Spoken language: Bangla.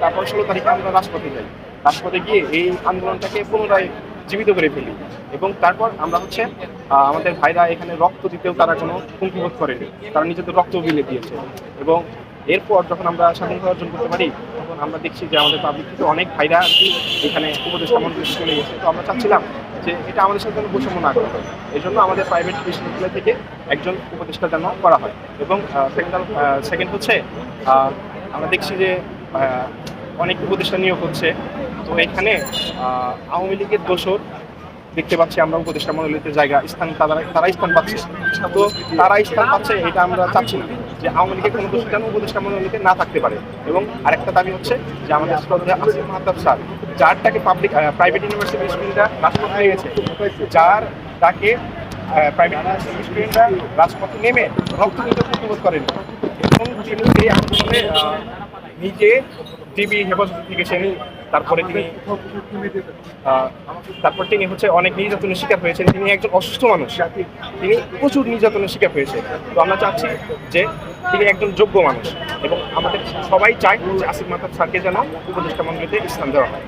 তারপর ষোলো তারিখে আমরা রাজপথে যাই। রাজপথে গিয়ে এই আন্দোলনটাকে পুনরায় জীবিত করে ফেলি। এবং তারপর আমরা হচ্ছে আমাদের ভাইরা এখানে রক্ত দিতেও তারা কোনো হুমকি বোধ করেনি। তারা নিজেদের রক্ত বিলে দিয়েছে। এবং এরপর যখন আমরা স্বাধীনতা অর্জন করতে পারি, তখন আমরা দেখছি যে আমাদের পাবলিক থেকে অনেক ভাইরা আর কি এখানে উপদেষ্টা মন্ত্রী চলে গেছে তো আমরা চাচ্ছিলাম যে এটা আমাদের সাথে যেন বৈষম্য না করা হয় এই জন্য আমাদের প্রাইভেট বিশ্ববিদ্যালয় থেকে একজন উপদেষ্টা যেন করা হয়। এবং সেকেন্ড সেকেন্ড হচ্ছে আমরা দেখছি যে অনেক উপদেষ্টা নিয়োগ হচ্ছে। তো এখানে আওয়ামী লীগের দোষর দেখতে পাচ্ছি আমরা উপদেষ্টা মন্ডলীতে জায়গা, স্থান তারা তারা স্থান পাচ্ছে। তো তারা স্থান পাচ্ছে, এটা আমরা চাচ্ছি না যে আওয়ামী লীগের কোনো দোষ যেন উপদেষ্টা মন্ডলীতে না থাকতে পারে। এবং আরেকটা দাবি হচ্ছে যে আমাদের শ্রদ্ধা আসিফ মাহতাব স্যার, যারটাকে পাবলিক প্রাইভেট ইউনিভার্সিটি স্টুডেন্টরা রাজপথে হয়ে গেছে যার তাকে প্রাইভেট ইউনিভার্সিটি স্টুডেন্টরা রাজপথে নেমে রক্ত দিতে প্রতিবোধ করেনি। এবং তিনি এই আন্দোলনে নিজে টিভি হেফাজত থেকেছেন, তারপরে তিনি তারপর তিনি হচ্ছে অনেক নির্যাতনের শিকার হয়েছেন। তিনি একজন অসুস্থ মানুষ। তিনি প্রচুর নির্যাতনের শিকার হয়েছে তো আমরা চাচ্ছি যে তিনি একজন যোগ্য মানুষ এবং আমাদের সবাই চাই যে আসিফ মাতাব স্যারকে যেন উপদেষ্টা মন্ডলীতে স্থান দেওয়া হয়